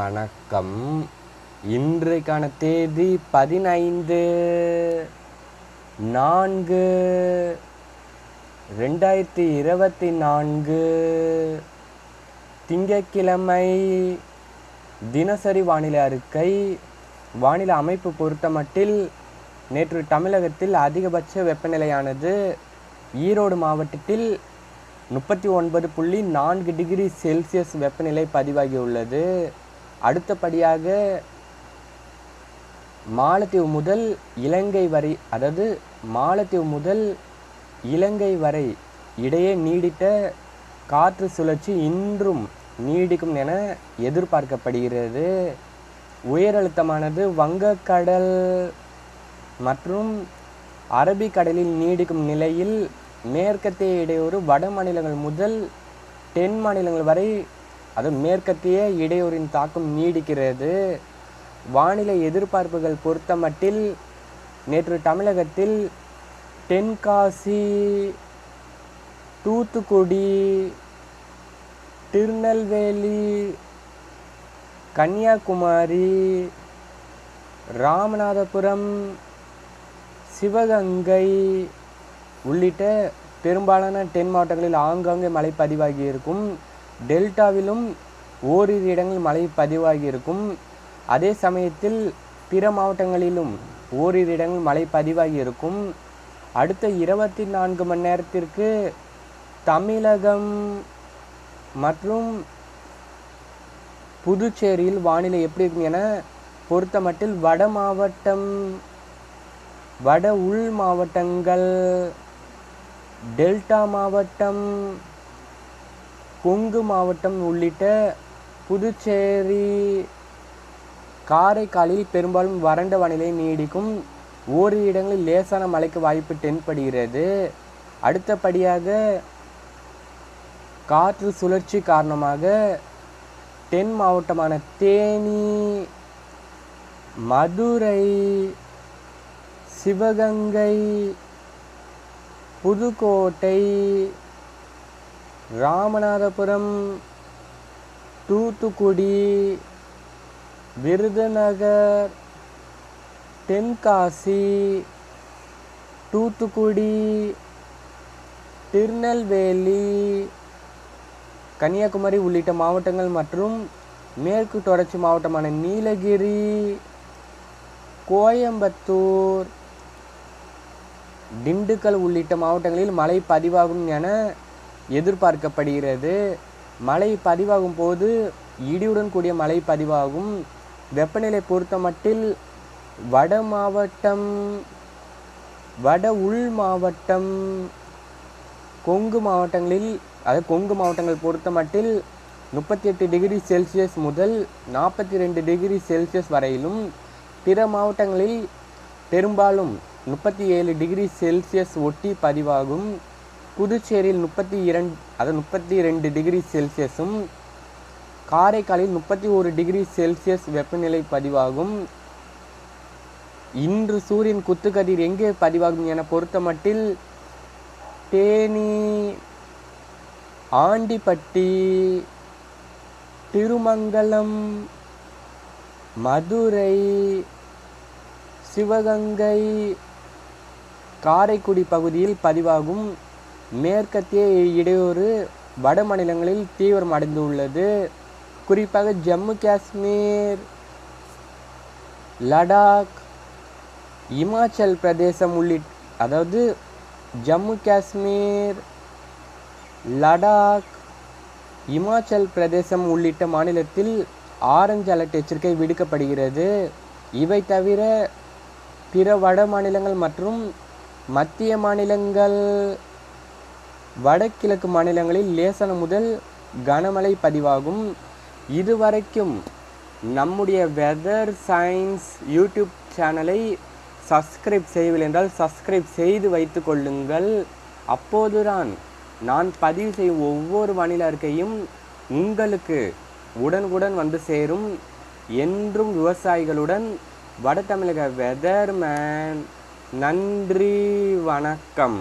வணக்கம். இன்றைக்கான தேதி பதினைந்து நான்கு ரெண்டாயிரத்தி இருபத்தி நான்கு. திங்கக்கிழமை தினசரி வானிலை அறிக்கை. வானிலை அமைப்பு பொறுத்தமட்டில் நேற்று தமிழகத்தில் அதிகபட்ச வெப்பநிலையானது ஈரோடு மாவட்டத்தில் முப்பத்தி ஒன்பது புள்ளி நான்கு டிகிரி செல்சியஸ் வெப்பநிலை பதிவாகியுள்ளது. அடுத்தபடியாக மாலத்தீவு முதல் இலங்கை வரை அதாவது மாலத்தீவு முதல் இலங்கை வரை இடையே நீடித்த காற்று சுழற்சி இன்றும் நீடிக்கும் என எதிர்பார்க்கப்படுகிறது. உயரழுத்தமானது வங்கக்கடல் மற்றும் அரபிக்கடலில் நீடிக்கும் நிலையில் மேற்கத்திய இடையூறு வட மாநிலங்கள் முதல் தென் மாநிலங்கள் வரை அது மேற்கத்திய இடையூறின் தாக்கம் நீடிக்கிறது. வானிலை எதிர்பார்ப்புகள் பொறுத்தமட்டில் நேற்று தமிழகத்தில் தென்காசி தூத்துக்குடி திருநெல்வேலி கன்னியாகுமரி ராமநாதபுரம் சிவகங்கை உள்ளிட்ட பெரும்பாலான தென் மாவட்டங்களில் ஆங்காங்கே மழை பதிவாகி இருக்கும். டெல்டாவிலும் ஓரிரு இடங்களில் மழை பதிவாகி இருக்கும். அதே சமயத்தில் பிற மாவட்டங்களிலும் ஓரிரு இடங்களில் மழை பதிவாகி இருக்கும். அடுத்த இருபத்தி நான்கு மணி நேரத்திற்கு தமிழகம் மற்றும் புதுச்சேரியில் வானிலை எப்படி இருக்கும் என பொறுத்தமட்டில் வட மாவட்டம் வட உள் மாவட்டங்கள் டெல்டா மாவட்டம் கொங்கு மாவட்டம் உள்ளிட்ட புதுச்சேரி காரைக்காலில் பெரும்பாலும் வறண்ட வானிலை நீடிக்கும். ஓரிரு இடங்களில் லேசான மழைக்கு வாய்ப்பு தென்படுகிறது. அடுத்தபடியாக காற்று சுழற்சி காரணமாக தென் மாவட்டமான தேனி மதுரை சிவகங்கை புதுக்கோட்டை ராமநாதபுரம் தூத்துக்குடி விருதுநகர் தென்காசி தூத்துக்குடி திருநெல்வேலி கன்னியாகுமரி உள்ளிட்ட மாவட்டங்கள் மற்றும் மேற்கு தொடர்ச்சி மாவட்டமான நீலகிரி கோயம்புத்தூர் திண்டுக்கல் உள்ளிட்ட மாவட்டங்களில் மழை பதிவாகும் என எதிர்பார்க்கப்படுகிறது. மழை பதிவாகும் போது இடியுடன் கூடிய மழை பதிவாகும். வெப்பநிலை பொறுத்தமட்டில் வட மாவட்டம் வட உள் மாவட்டம் கொங்கு மாவட்டங்களில் அதாவது கொங்கு மாவட்டங்கள் பொறுத்தமட்டில் முப்பத்தி எட்டு டிகிரி செல்சியஸ் முதல் நாற்பத்தி ரெண்டு டிகிரி செல்சியஸ் வரையிலும் பிற மாவட்டங்களில் பெரும்பாலும் முப்பத்தி ஏழு டிகிரி செல்சியஸ் ஒட்டி பதிவாகும். புதுச்சேரியில் முப்பத்தி இரண்டு அதாவது முப்பத்தி ரெண்டு டிகிரி செல்சியஸும் காரைக்காலில் முப்பத்தி ஒரு டிகிரி செல்சியஸ் வெப்பநிலை பதிவாகும். இன்று சூரியன் குத்துக்கதிர் எங்கே பதிவாகும் என பொறுத்தமட்டில் தேனி ஆண்டிப்பட்டி திருமங்கலம் மதுரை சிவகங்கை காரைக்குடி பகுதியில் பதிவாகும். மேற்கத்திய இடையூறு வட மாநிலங்களில் தீவிரம் அடைந்துள்ளது குறிப்பாக ஜம்மு காஷ்மீர் லடாக் இமாச்சல் பிரதேசம் உள்ளிட்ட அதாவது ஜம்மு காஷ்மீர் லடாக் இமாச்சல் பிரதேசம் உள்ளிட்ட மாநிலத்தில் ஆரஞ்சு அலர்ட் எச்சரிக்கை விடுக்கப்படுகிறது. இவை தவிர பிற வட மாநிலங்கள் மற்றும் மத்திய மாநிலங்கள் வடகிழக்கு மாநிலங்களில் லேசான முதல் கனமழை பதிவாகும். இதுவரைக்கும் நம்முடைய வெதர் சயின்ஸ் யூடியூப் சேனலை சப்ஸ்கிரைப் செய்யவில்லை என்றால் சப்ஸ்கிரைப் செய்து வைத்து கொள்ளுங்கள். அப்போதுதான் நான் பதிவு செய்யும் ஒவ்வொரு வானிலை அறிக்கையும் உங்களுக்கு உடனுக்குடன் வந்து சேரும் என்றும் விவசாயிகளுடன் வட தமிழக வெதர்மேன் நன்றி வணக்கம்.